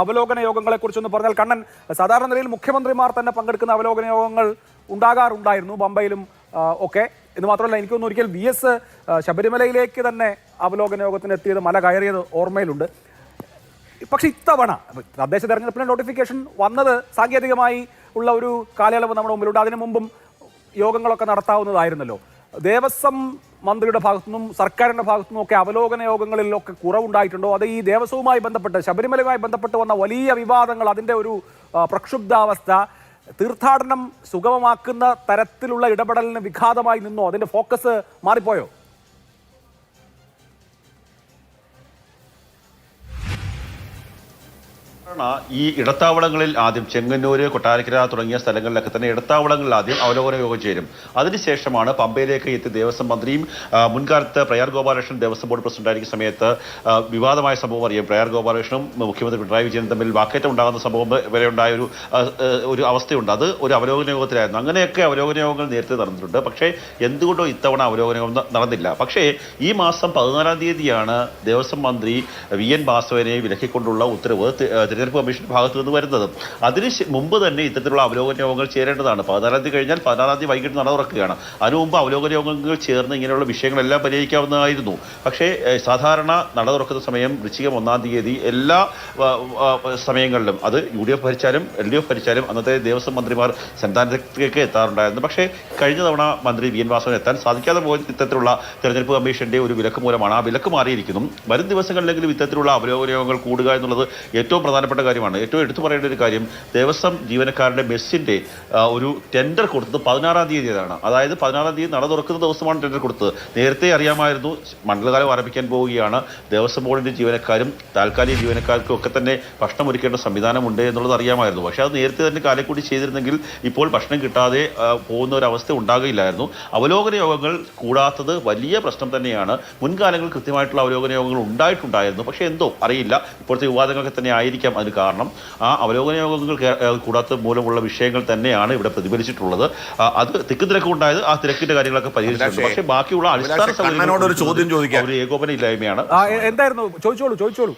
അവലോകന യോഗങ്ങളെ കുറിച്ചൊന്ന് പറഞ്ഞാൽ കണ്ണൻ സാധാരണ നിലയിൽ മുഖ്യമന്ത്രിമാർ തന്നെ പങ്കെടുക്കുന്ന അവലോകന യോഗങ്ങൾ ഉണ്ടാകാറുണ്ടായിരുന്നു ബമ്പയിലും ഒക്കെ. എന്ന് മാത്രമല്ല എനിക്കൊന്നും ഒരിക്കൽ വി എസ് ശബരിമലയിലേക്ക് തന്നെ അവലോകന യോഗത്തിന് എത്തിയത് മല കയറിയത് ഓർമ്മയിലുണ്ട്. പക്ഷെ ഇത്തവണ തദ്ദേശ തെരഞ്ഞെടുപ്പിന് നോട്ടിഫിക്കേഷൻ വന്നത് സാങ്കേതികമായി ഉള്ള ഒരു കാലയളവ് നമ്മുടെ മുമ്പിലുണ്ട്. അതിനു മുമ്പും യോഗങ്ങളൊക്കെ നടത്താവുന്നതായിരുന്നല്ലോ. ദേവസ്വം മന്ത്രിയുടെ ഭാഗത്തുനിന്നും സർക്കാരിന്റെ ഭാഗത്തുനിന്നും ഒക്കെ അവലോകന യോഗങ്ങളിലൊക്കെ കുറവുണ്ടായിട്ടുണ്ടോ? അത് ഈ ദേവസ്വവുമായി ബന്ധപ്പെട്ട് ശബരിമലയുമായി ബന്ധപ്പെട്ട് വന്ന വലിയ വിവാദങ്ങൾ അതിന്റെ ഒരു പ്രക്ഷുബ്ധാവസ്ഥ തീർത്ഥാടനം സുഗമമാക്കുന്ന തരത്തിലുള്ള ഇടപെടലിന് വിഘാതമായി നിന്നോ? അതിന്റെ ഫോക്കസ് മാറിപ്പോയോ? ഈ ഇടത്താവളങ്ങളിൽ ആദ്യം ചെങ്ങന്നൂര് കൊട്ടാരക്കര തുടങ്ങിയ സ്ഥലങ്ങളിലൊക്കെ തന്നെ ഇടത്താവളങ്ങളിൽ ആദ്യം അവലോകന യോഗം ചേരും. അതിനുശേഷമാണ് പമ്പയിലേക്ക് എത്തിയ ദേവസ്വം മന്ത്രിയും മുൻകാലത്ത് പ്രയാർ ഗോപാലകൃഷ്ണൻ ദേവസ്വം ബോർഡ് പ്രസിഡന്റായിരിക്കുന്ന സമയത്ത് വിവാദമായ സംഭവം അറിയാം. പ്രയാർ ഗോപാലകൃഷ്ണനും മുഖ്യമന്ത്രി പിണറായി വിജയനും തമ്മിൽ വാക്കേറ്റം ഉണ്ടാകുന്ന സംഭവം വരെ ഉണ്ടായ ഒരു ഒരു അവസ്ഥയുണ്ട്. അത് ഒരു അവലോകന യോഗത്തിലായിരുന്നു. അങ്ങനെയൊക്കെ അവലോകന യോഗങ്ങൾ നേരത്തെ നടന്നിട്ടുണ്ട്. പക്ഷേ എന്തുകൊണ്ടോ ഇത്തവണ അവലോകന യോഗം നടന്നില്ല. പക്ഷേ ഈ മാസം പതിനാലാം തീയതിയാണ് ദേവസ്വം മന്ത്രി വി എൻ വാസവനെ വിലക്കിക്കൊണ്ടുള്ള ഉത്തരവ് തിരഞ്ഞെടുപ്പ് കമ്മീഷന്റെ ഭാഗത്തു നിന്ന് വരുന്നത്. അതിന് മുമ്പ് തന്നെ ഇത്തരത്തിലുള്ള അവലോകന യോഗങ്ങൾ ചേരേണ്ടതാണ്. പതിനാലാം തീയതി കഴിഞ്ഞാൽ പതിനാറാം തീയതി വൈകിട്ട് നട തുറക്കുകയാണ്. അതിനു മുമ്പ് അവലോകന യോഗങ്ങൾ ചേർന്ന് ഇങ്ങനെയുള്ള വിഷയങ്ങളെല്ലാം പരിഹരിക്കാവുന്നതായിരുന്നു. പക്ഷേ സാധാരണ നട തുറക്കുന്ന സമയം വൃശ്ചികം ഒന്നാം തീയതി എല്ലാ സമയങ്ങളിലും അത് യു ഡി എഫ് ഭരിച്ചാലും എൽ ഡി എഫ് ഭരിച്ചാലും അന്നത്തെ ദേവസ്വം മന്ത്രിമാർ സന്നിധാനത്തേക്ക് എത്താറുണ്ടായിരുന്നു. പക്ഷേ കഴിഞ്ഞ തവണ മന്ത്രി വി എൻ വാസവൻ എത്താൻ സാധിക്കാതെ പോയ ഇത്തരത്തിലുള്ള തെരഞ്ഞെടുപ്പ് കമ്മീഷന്റെ ഒരു വിലക്ക് മൂലമാണ് ആ വിലക്ക് മാറിയിരിക്കുന്നു. വരും ദിവസങ്ങളിലെങ്കിലും ഇത്തരത്തിലുള്ള അവലോകന യോഗങ്ങൾ കൂടുക എന്നുള്ളത് ഏറ്റവും പ്രധാനപ്പെട്ട കാര്യമാണ്. ഏറ്റവും എടുത്തു പറയേണ്ട ഒരു കാര്യം ദേവസ്വം ജീവനക്കാരുടെ ബസ്സിന്റെ ഒരു ടെൻഡർ കൊടുത്തത് പതിനാറാം തീയതിയാണ് അതായത് പതിനാറാം തീയതി നട തുറക്കുന്ന ദിവസമാണ് ടെൻഡർ കൊടുത്തത്. നേരത്തെ അറിയാമായിരുന്നു മണ്ഡലകാലം ആരംഭിക്കാൻ പോവുകയാണ്. ദേവസ്വം ബോർഡിന്റെ ജീവനക്കാരും താൽക്കാലിക ജീവനക്കാർക്കും ഒക്കെ തന്നെ ഭക്ഷണം ഒരുക്കേണ്ട സംവിധാനമുണ്ട് എന്നുള്ളത് അറിയാമായിരുന്നു. പക്ഷേ അത് നേരത്തെ തന്നെ കാലക്കൂടി ചെയ്തിരുന്നെങ്കിൽ ഇപ്പോൾ ഭക്ഷണം കിട്ടാതെ പോകുന്ന ഒരു അവസ്ഥ ഉണ്ടാകില്ലായിരുന്നു അവലോകന യോഗങ്ങൾ കൂടാത്തത് വലിയ പ്രശ്നം തന്നെയാണ്. മുൻകാലങ്ങളിൽ കൃത്യമായിട്ടുള്ള അവലോകന യോഗങ്ങൾ ഉണ്ടായിട്ടുണ്ടായിരുന്നു. പക്ഷേ എന്തോ അറിയില്ല. ഇപ്പോഴത്തെ വിവാദങ്ങളൊക്കെ തന്നെ ആയിരിക്കാം. അതിന് കാരണം. ആ അവലോകന യോഗങ്ങൾ കൂടാത്ത മൂലമുള്ള വിഷയങ്ങൾ തന്നെയാണ് ഇവിടെ പ്രതിഫലിച്ചിട്ടുള്ളത്. അത് തിക്ക് തിരക്ക് ഉണ്ടായത് ആ തിരക്കിന്റെ കാര്യങ്ങളൊക്കെ പരിഹരിച്ചിട്ടുണ്ട്. പക്ഷേ ബാക്കിയുള്ള അടിസ്ഥാന അഭിലാഷേ, ഒരു ചോദ്യം ചോദിക്കാം. ഒരു ഏകോപന ഇല്ലായ്മയാണ്. ആ, എന്തായിരുന്നു? ചോദിച്ചോളൂ ചോദിച്ചോളൂ.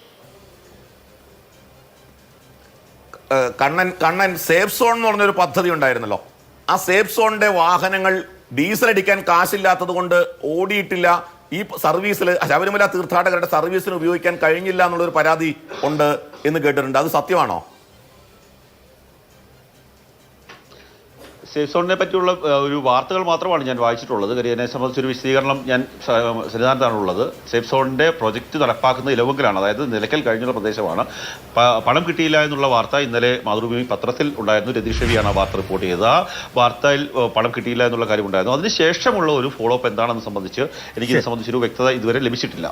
കണ്ണൻ കണ്ണൻ സേഫ് സോൺ എന്ന് പറഞ്ഞൊരു പദ്ധതി ഉണ്ടായിരുന്നല്ലോ. ആ സേഫ് സോണിന്റെ വാഹനങ്ങൾ ഡീസൽ അടിക്കാൻ കാശില്ലാത്തത് കൊണ്ട് ഓടിയിട്ടില്ല. ഈ സർവീസിൽ ശബരിമല തീർത്ഥാടകരുടെ സർവീസിന് ഉപയോഗിക്കാൻ കഴിഞ്ഞില്ല എന്നുള്ളൊരു പരാതി ഉണ്ട് എന്ന് കേട്ടിട്ടുണ്ട്. അത് സത്യമാണോ? സേഫ് സോണിനെ പറ്റിയുള്ള ഒരു വാർത്തകൾ മാത്രമാണ് ഞാൻ വായിച്ചിട്ടുള്ളത്. കാര്യം ഇതിനെ സംബന്ധിച്ചൊരു വിശദീകരണം ഞാൻ സന്നിധാനത്താണുള്ളത്. സേഫ് സോണിന്റെ പ്രൊജക്ട് നടപ്പാക്കുന്ന ഇലവുങ്കലാണ് അതായത് നിലയ്ക്കൽ കഴിഞ്ഞുള്ള പ്രദേശമാണ്. പണം കിട്ടിയില്ല എന്നുള്ള വാർത്ത ഇന്നലെ മാതൃഭൂമി പത്രത്തിൽ ഉണ്ടായിരുന്നു. രതീഷ് രവിയാണ് ആ വാർത്ത റിപ്പോർട്ട് ചെയ്തത്. ആ വാർത്തയിൽ പണം കിട്ടിയില്ല എന്നുള്ള കാര്യം ഉണ്ടായിരുന്നു. അതിനുശേഷമുള്ള ഒരു ഫോളോ അപ്പ് എന്താണെന്ന് സംബന്ധിച്ച് എനിക്ക് സംബന്ധിച്ചൊരു വ്യക്തത ഇതുവരെ ലഭിച്ചിട്ടില്ല.